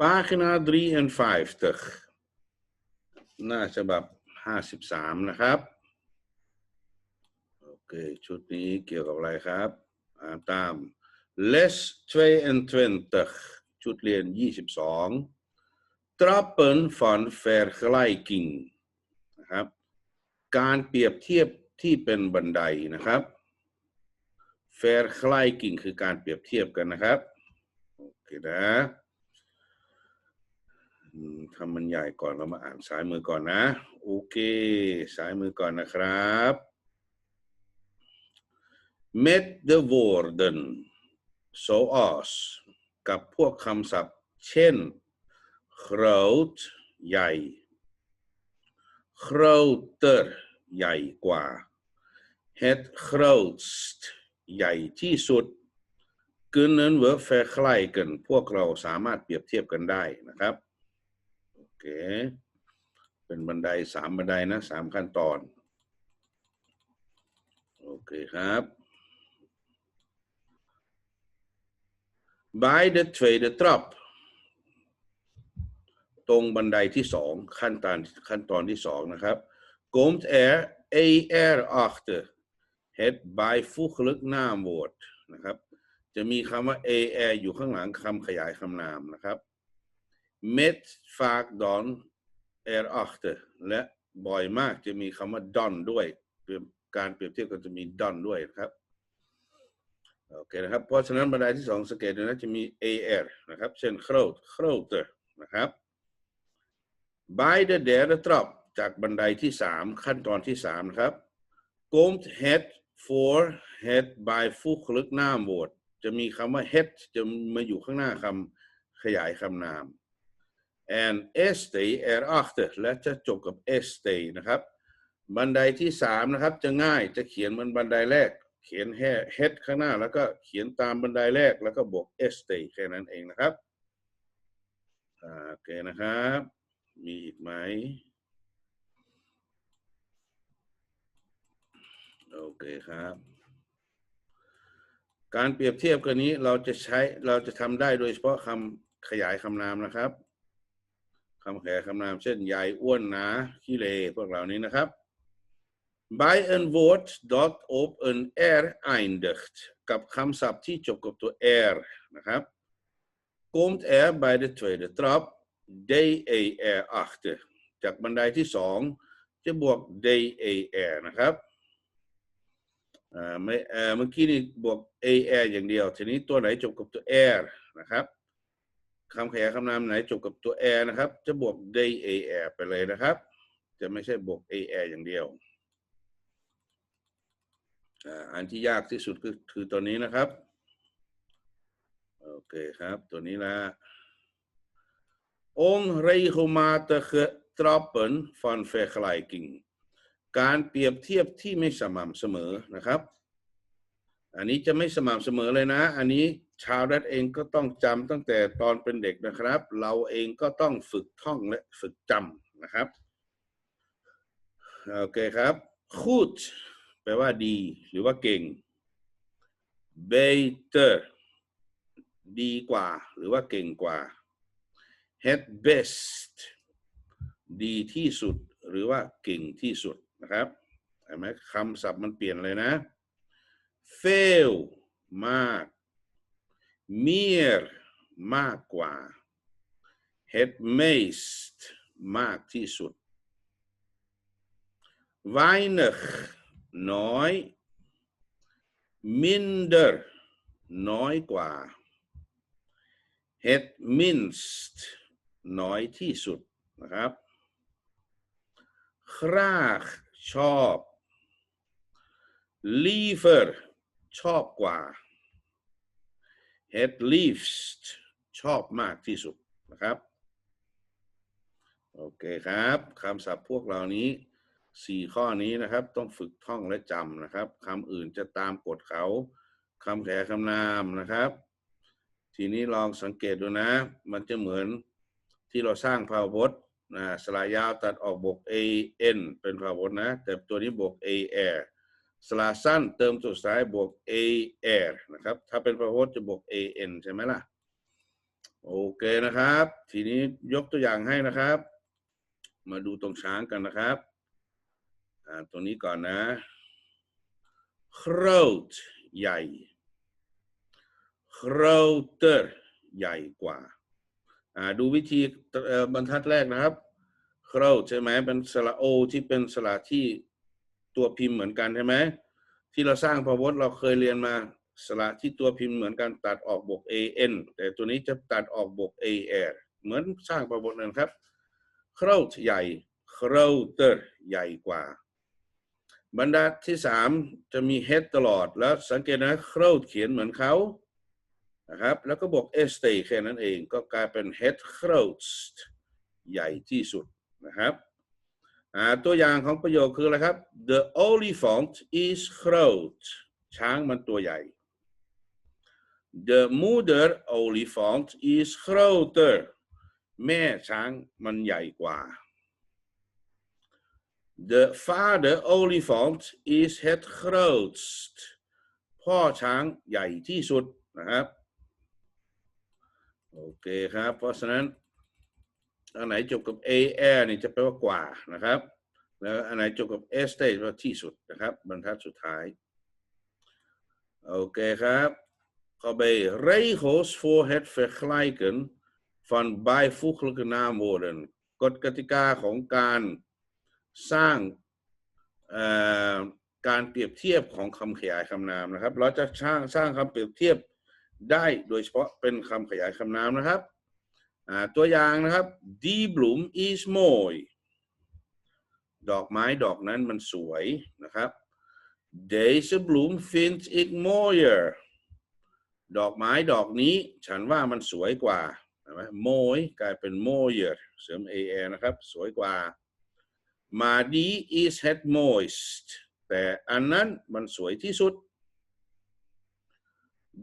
Pagina 53 หน้าฉบับ 53 นะครับ โอเค ชุดนี้เกี่ยวกับอะไรครับอ่านตาม les 22ชุดเรียน 22 trappen van vergelijking นะครับ การเปรียบเทียบที่เป็นบันไดนะครับ vergelijking คือการเปรียบเทียบกันนะครับ โอเคนะ ทำมันใหญ่ก่อนเรามาอ่านซ้ายมือก่อนนะ โอเคซ้ายมือก่อนนะครับ met the woorden zoals กับพวกคำศัพท์ เช่น groot ใหญ่ groter ใหญ่กว่า het grootst ใหญ่ที่สุด kunnen we vergelijken พวกเราสามารถเปรียบเทียบกันได้นะครับ เค เป็นบันไดสามบันไดนะสามขั้นตอน โอเคครับ bij de tweede trap ตรงบันไดที่สองขั้นตอนขั้นตอนที่สองนะครับ komt er er achter het bijvoeglijk naamwoord นะครับ จะมีคำว่า er อยู่ข้างหลังคำขยายคำนามนะครับ met vaak dan er achter และบ่อยมากจะมีคำว่า don ด้วย การเปรียบเทียบก็จะมี don ด้วยครับโอเคนะครับ เพราะฉะนั้นบันไดที่สองสังเกตดูนะจะมี AR นะครับ เช่น groot groter นะครับ by the d e r e trap จากบันไดที่สามขั้นตอนที่สามนะครับ komt het voor het bijvoeglijk naamwoord จะมีคำว่า het จะมาอยู่ข้างหน้าคำขยายคำนาม and st erachter และจะจบกับ st นะครับ บันไดที่สามนะครับจะง่ายจะเขียนเหมือนบันไดแรก เขียนแค่ head ข้างหน้า แล้วก็เขียนตามบันไดแรกแล้วก็บวก st แค่นั้นเองนะครับโอเคนะครับ มีอีกไหมโอเคครับ การเปรียบเทียบกันนี้เราจะใช้เราจะทำได้โดยเฉพาะคำขยายคำนามนะครับ คำขยายคำนามเช่นใหญ่อ้วนหนาขี้เลพวกเหล่านี้นะครับ by een woord dat op een r eindigt กับคำศัพท์ที่จบกับตัว r นะครับ komt er bij de tweede trap dar achter จากบันไดที่สองจะบวก dar นะครับเมื่อกี้นี่บวก ar อย่างเดียว ทีนี้ตัวไหนจบกับตัว r นะครับ คำขยายคำนามไหนจบกับตัว r นะครับ จะบวก dar ไปเลยนะครับ จะไม่ใช่บวก ar อย่างเดียวอันที่ยากที่สุดคือคือตัวนี้นะครับ โอเคครับ ตัวนี้ละ onregelmatige trappen van vergelijking การเปรียบเทียบที่ไม่สม่ำเสมอนะครับ อันนี้จะไม่สม่ำเสมอเลยนะ อันนี้ชาวรัฐเองก็ต้องจำตั้งแต่ตอนเป็นเด็กนะครับ เราเองก็ต้องฝึกท่องและฝึกจำนะครับโอเคครับ goed แปลว่าดี หรือว่าเก่ง beter ดีกว่า หรือว่าเก่งกว่า het best ดีที่สุด หรือว่าเก่งที่สุดนะครับเห็นไหมคำศัพท์มันเปลี่ยนเลยนะ fail มาก meer มากกว่า het meest มากที่สุด weinig น้อย minder น้อยกว่า het minst น้อยที่สุดนะครับ graag ชอบ liever ชอบกว่า het liefst ชอบมากที่สุดนะครับ โอเคครับคำศัพท์พวกเหล่านี้สี่ข้อนี้นะครับ ต้องฝึกท่องและจำนะครับคำอื่นจะตามกฎเขาคำแขคำนามนะครับ ทีนี้ลองสังเกตดูนะ มันจะเหมือนที่เราสร้างภาพพจน์นะสลายยาวตัดออกบวก a n เป็นภาพพจน์นะ แต่ตัวนี้บวก a r สลาสั้นเติมตัวซ้ายบวก a r นะครับ ถ้าเป็นภาพพจน์จะบวก a n ใช่ไหมล่ะ โอเคนะครับ ทีนี้ยกตัวอย่างให้นะครับ มาดูตรงช้างกันนะครับ อ่าตัวนี้ก่อนนะ groot ใหญ่ groter ใหญ่กว่า อ่า ดูวิธีบรรทัดแรกนะครับ groot ใช่ไหมเป็นสระโอที่เป็นสระที่ ตัวพิมพ์เหมือนกันใช่ไหมที่เราสร้างพจน์เราเคยเรียนมาสระที่ตัวพิมพ์เหมือนกันตัดออกบวก an แต่ตัวนี้จะตัดออกบวก ar เหมือนสร้างพจน์นั่นครับ groot ใหญ่ groter ใหญ่กว่า บรรทัดที่สามจะมี head ตลอดแล้วสังเกตนะ groot เขียนเหมือนเขานะครับแล้วก็บวก st แค่นั้นเองก็กลายเป็น head grootst ใหญ่ที่สุดนะครับ ตัวอย่างของประโยคคืออะไรครับ the olifant is groot ช้างมันตัวใหญ่ the moeder olifant is groter แม่ช้างมันใหญ่กว่า the vader olifant is het grootst พ่อช้างใหญ่ที่สุดนะครับ โอเคครับ เพราะฉะนั้น อันไหนจบกับ a r นี่จะแปลว่ากว่านะครับ แล้วอันไหนจบกับ s ได้แปลว่าที่สุดนะครับ บรรทัดสุดท้าย โอเคครับข้อ B regels voor het vergelijken van bijvoeglijke naamwoorden กฎกติกาของการสร้างการเปรียบเทียบของคำขยายคำนามนะครับ เราจะสร้างสร้างคำเปรียบเทียบได้โดยเฉพาะเป็นคำขยายคำนามนะครับ ตัวอย่างนะครับ die bloem is mooi ดอกไม้ดอกนั้นมันสวยนะครับ deze bloem vind ik mooier ดอกไม้ดอกนี้ฉันว่ามันสวยกว่าเห็นไหม mooi กลายเป็น mooier เสริม ar นะครับ สวยกว่า maar die is het mooist แต่อันนั้นมันสวยที่สุด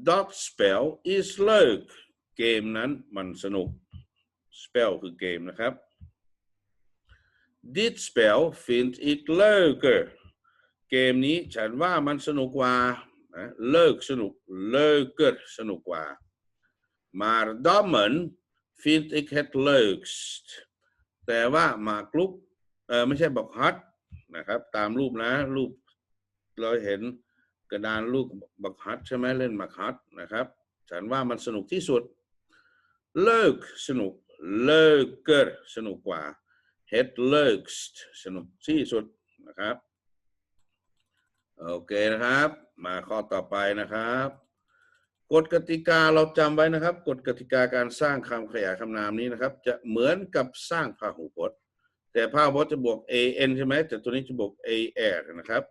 dat spel is leuk เกมนั้นมันสนุก spel คือเกมนะครับ dit spel vind ik leuker เกมนี้ฉันว่ามันสนุกกว่านะเลิกสนุก leuker สนุกกว่า maar dammen vind ik het leukst แต่ว่าหมากรุกเออไม่ใช่บอกฮัตนะครับ ตามรูปนะ รูปเราเห็นกระดานลูกบักฮัตใช่ไหมเล่นบักฮัตนะครับ ฉันว่ามันสนุกที่สุด เลิกสนุก leuker สนุกกว่า het leukst สนุกที่สุดนะครับ โอเคนะครับ มาข้อต่อไปนะครับ กฎกติกาเราจำไว้นะครับ กฎกติกาการสร้างคำขยายคำนามนี้นะครับ จะเหมือนกับสร้างพหูพจน์ แต่พหูพจน์จะบวก an ใช่ไหมแต่ตัวนี้จะบวก ar นะครับ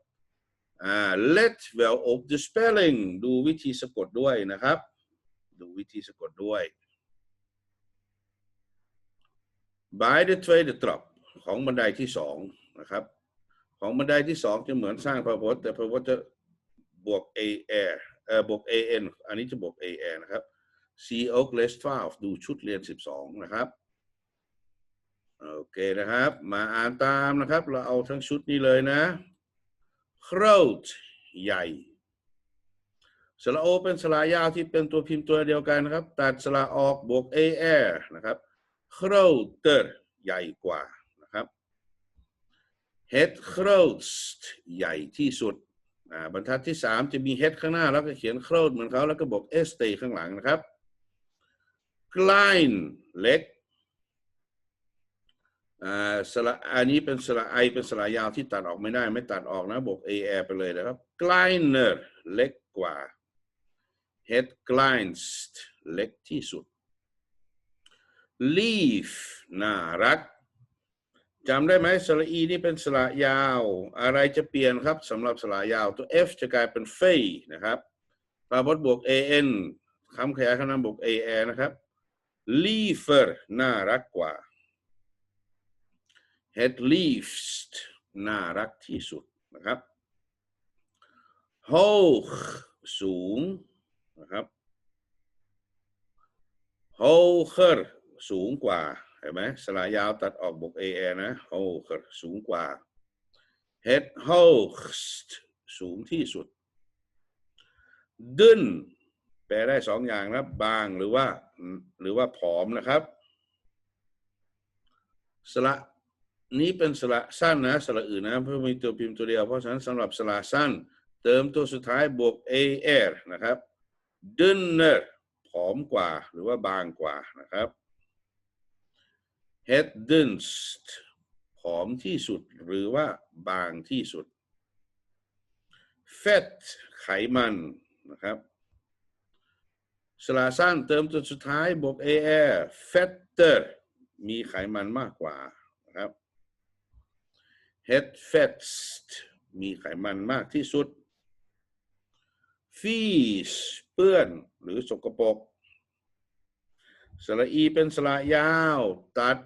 อ่า let well op the spelling ดูวิธีสะกดด้วยนะครับ ดูวิธีสะกดด้วย by the tweede trap ของบันไดที่สองนะครับ ของบันไดที่สองจะเหมือนสร้างพหูพจน์แต่พหูพจน์จะบวก ar เอ่อบวก an อันนี้จะบวก ar นะครับ c oak less 12ดูชุดเรียน 12 นะครับโอเคนะครับ มาอ่านตามนะครับ เราเอาทั้งชุดนี้เลยนะ groot ใหญ่สระโอเป็นสระยาวที่เป็นตัวพิมพ์ตัวเดียวกันนะครับ ตัดสระออกบวก ar นะครับ groter ใหญ่กว่านะครับ het grootst ใหญ่ที่สุดบรรทัดที่สามจะมี het ข้างหน้า แล้วก็เขียน groot เหมือนเขาแล้วก็บวก st ข้างหลังนะครับ klein เล็กอ่าสระอันนี้เป็นสระไอเป็นสระยาวที่ตัดออกไม่ได้ ไม่ตัดออกนะบวก ar ไปเลยนะครับ kleiner เล็กกว่า het kleinst เล็กที่สุด leaf น่ารักจำได้ไหมสระอีนี่เป็นสระยาว อะไรจะเปลี่ยนครับสำหรับสระยาว ตัว f จะกลายเป็นเฟยนะครับพาพจน์บวก an คำขยายคำนามบวก ar นะครับ liever น่ารักกว่า het liefst น่ารักที่สุดนะครับ hoog สูงนะครับ hoger สูงกว่าเห็นไหมสระยาวตัดออกบวก ar นะ hoger สูงกว่า het hoogst สูงที่สุด dun แปลได้สองอย่างนะบางหรือว่าหรือว่าผอมนะครับ สระนี้เป็นสระสั้นนะสระอื่นนะเพราะมีตัวพิมพ์ตัวเดียว เพราะฉะนั้นสำหรับสระสั้น เติมตัวสุดท้ายบวก ar นะครับ dunner ผอมกว่าหรือว่าบางกว่านะครับ het dunst ผอมที่สุดหรือว่าบางที่สุด fat ไขมันนะครับสระสั้นเติมตัวสุดท้ายบวก ar fatter มีไขมันมากกว่านะครับ het fatst มีไขมันมากที่สุด fees เปื้อนหรือสกปรกสระอีเป็นสระยาว ตัด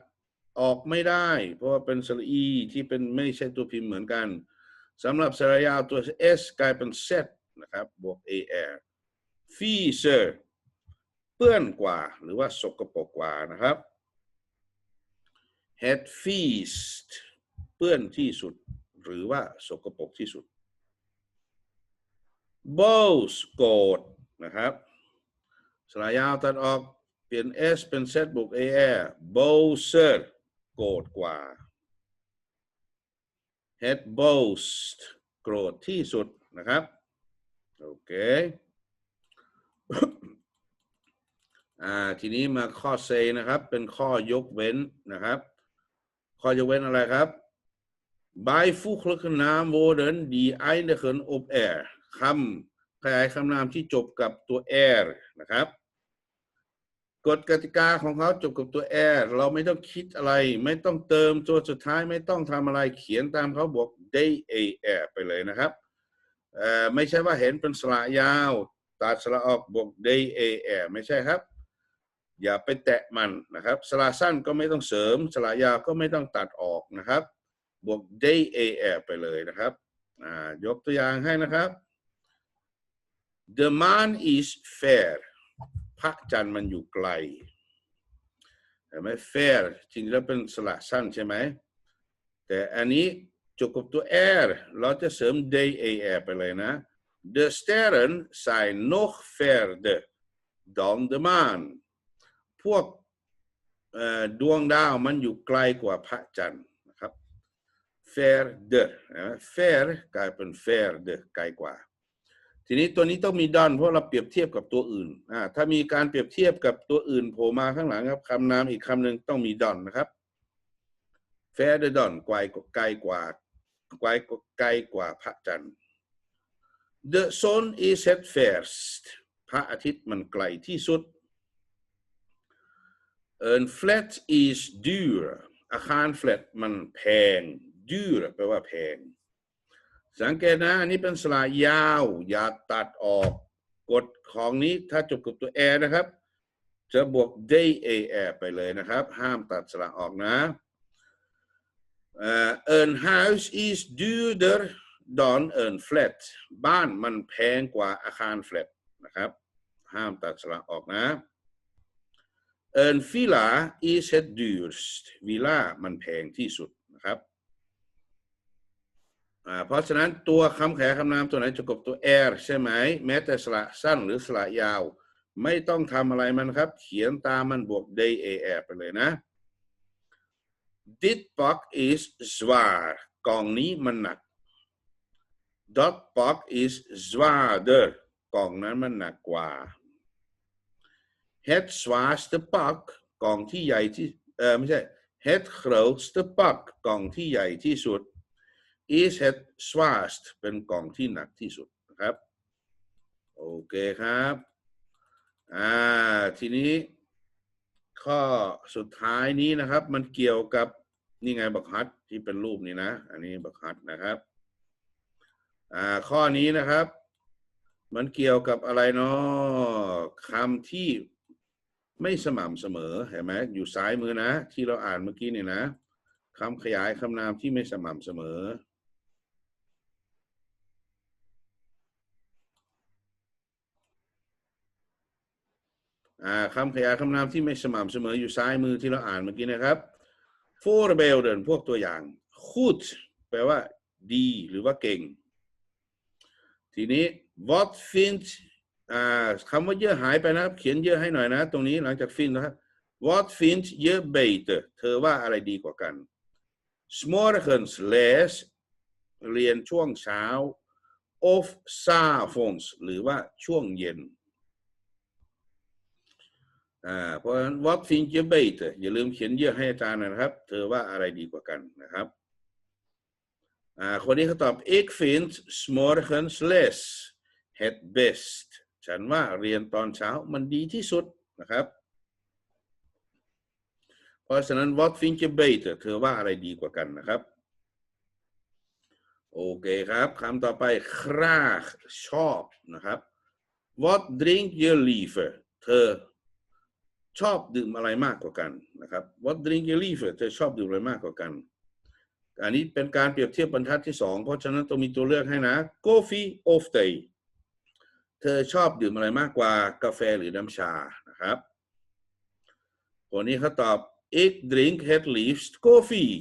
ออกไม่ได้ เพราะว่าเป็นสระอีที่เป็นไม่ใช่ตัวพิมพ์เหมือนกันสำหรับสระยาวตัว s กลายเป็น z นะครับ บวก ar feeser เปื้อนกว่าหรือว่าสกปรกกว่านะครับ het feest เปื้อนที่สุดหรือว่าสกปรกที่สุด bows โกรธนะครับสระยาวตัดออกเปลี่ยน s เป็น z บวก ar bowser โกรธกว่า het boast โกรธที่สุดนะครับ โอเคอ่าทีนี้มาข้อเซนะครับ เป็นข้อยกเว้นนะครับ ข้อยกเว้นอะไรครับ bijvoeglijke naamwoorden die eindigen op er คำขยายคำนามที่จบกับตัว er นะครับ กฎกติกาของเขาจบกับตัว er เราไม่ต้องคิดอะไร ไม่ต้องเติมตัวสุดท้ายไม่ต้องทำอะไรเขียนตามเขาบอก they er ไปเลยนะครับไม่ใช่ว่าเห็นเป็นสระยาวตัดสระออกบวก they er ไม่ใช่ครับ อย่าไปแตะมันนะครับสระสั้นก็ไม่ต้องเสริมสระยาวก็ไม่ต้องตัดออกนะครับ บวก they er ไปเลยนะครับยกตัวอย่างให้นะครับ The man is fair พระจันทร์มันอยู่ไกลเห็นไหม fair จริงๆแล้วเป็นสระสั้นใช่ไหม แต่อันนี้จบกับตัว r เราจะเสริม they er ไปเลยนะ The sterren zijn nog verder dan de maan พวกดวงดาวมันอยู่ไกลกว่าพระจันทร์นะครับ verder นะ fair กลายเป็น verder ไกลกว่า ทีนี้ตัวนี้ต้องมีดอนเพราะเราเปรียบเทียบกับตัวอื่นอ่าถ้ามีการเปรียบเทียบกับตัวอื่นโผล่มาข้างหลังครับคำนามอีกคำหนึ่งต้องมีดอนนะครับ verder dan ไกลกว่าไกลกว่าไกลกว่าไกลกว่าพระจันทร์ The sun is at first พระอาทิตย์มันไกลที่สุด Een flat is duur อาคาร flat มันแพง duur แปลว่าแพง สังเกตนะ อันนี้เป็นสระยาว อย่าตัดออกกฎของนี้ถ้าจบกับตัว air นะครับ จะบวก day a r ไปเลยนะครับ ห้ามตัดสระออกนะเอ่อ een huis is duurder dan een flat บ้านมันแพงกว่าอาคาร flat นะครับ ห้ามตัดสระออกนะ een villa is het duurst วิลล่ามันแพงที่สุด เพราะฉะนั้นตัวคำแขยายคำนามตัวไหนจะกบตัว air ใช่ไหม แม้แต่สระสั้นหรือสระยาว ไม่ต้องทำอะไรมันครับ เขียนตามมันบวก day air ไปเลยนะ dit pak is zwaar กล่องนี้มันหนัก dat pak is zwaarder กล่องนั้นมันหนักกว่า het zwaarste pak กล่องที่ใหญ่ที่เออไม่ใช่ het grootste pak กล่องที่ใหญ่ที่สุด is het zwaarst เป็นกล่องที่หนักที่สุดนะครับ โอเคครับ อ่า ทีนี้ ข้อสุดท้ายนี้นะครับ มันเกี่ยวกับนี่ไงบักฮัดที่เป็นรูปนี้นะ อันนี้บักฮัดนะครับ อ่า ข้อนี้นะครับ มันเกี่ยวกับอะไรเนาะคำที่ไม่สม่ำเสมอเห็นไหมอยู่ซ้ายมือนะ ที่เราอ่านเมื่อกี้นี่นะคำขยายคำนามที่ไม่สม่ำเสมอ คำขยายคำนามที่ไม่สม่ำเสมออยู่ซ้ายมือที่เราอ่านเมื่อกี้นะครับ voorbeelden พวกตัวอย่าง goed แปลว่าดี หรือว่าเก่ง ทีนี้ what vindt อ่าคำว่าเยอะหายไปนะครับ เขียนเยอะให้หน่อยนะ ตรงนี้หลังจากฟินนะครับ What finds je beter เธอว่าอะไรดีกว่ากัน S'morgens les เรียนช่วงเช้า of s a v o n s หรือว่าช่วงเย็น อ่าเพราะฉะนั้น what finds je beter อย่าลืมเขียนเยอะให้อาจารย์นะครับ เธอว่าอะไรดีกว่ากันนะครับอ่าคนนี้เขาตอบ ik vind s'morgens les het best ฉันว่าเรียนตอนเช้ามันดีที่สุดนะครับ เพราะฉะนั้น what think you better เธอว่าอะไรดีกว่ากันนะครับ โอเคครับคำต่อไป graag ชอบนะครับ what drink you liever เธอ ชอบดื่มอะไรมากกว่ากันนะครับ what drink you liever เธอชอบดื่มอะไรมากกว่ากัน อันนี้เป็นการเปรียบเทียบบรรทัดที่สองเพราะฉะนั้นต้องมีตัวเลือกให้นะ coffee of tea เธอชอบดื่มอะไรมากกว่ากาแฟหรือน้ำชานะครับคนนี้เขาตอบ ik drink het liefst koffie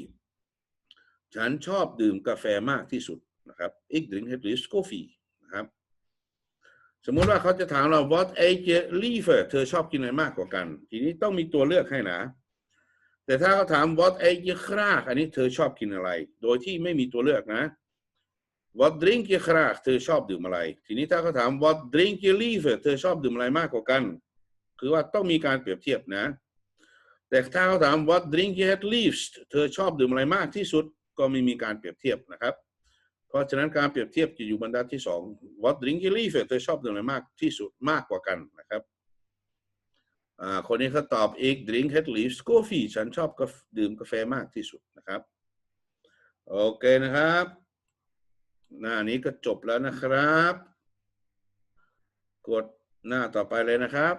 ฉันชอบดื่มกาแฟมากที่สุดนะครับ ik drink het liefst koffie นะครับ สมมุติว่าเขาจะถามเรา what eet je liever เธอชอบกินอะไรมากกว่ากัน ทีนี้ต้องมีตัวเลือกให้นะ แต่ถ้าเขาถาม what eet je graag อันนี้เธอชอบกินอะไร โดยที่ไม่มีตัวเลือกนะ what drink je graag เธอชอบดื่มอะไร ทีนี้ถ้าเขาถาม what drink je liever เธอชอบดื่มอะไรมากกว่ากัน คือว่าต้องมีการเปรียบเทียบนะ แต่ถ้าเขาถาม what drink you at least เธอชอบดื่มอะไรมากที่สุด ก็ไม่มีการเปรียบเทียบนะครับ เพราะฉะนั้นการเปรียบเทียบจะอยู่บรรทัดที่สอง what drink you liever เธอชอบดื่มอะไรมากที่สุดมากกว่ากันนะครับคนนี้เขาตอบ ik drink at least coffee ฉันชอบกดื่มกาแฟมากที่สุดนะครับ โอเคนะครับ หน้านี้ก็จบแล้วนะครับ กดหน้าต่อไปเลยนะครับ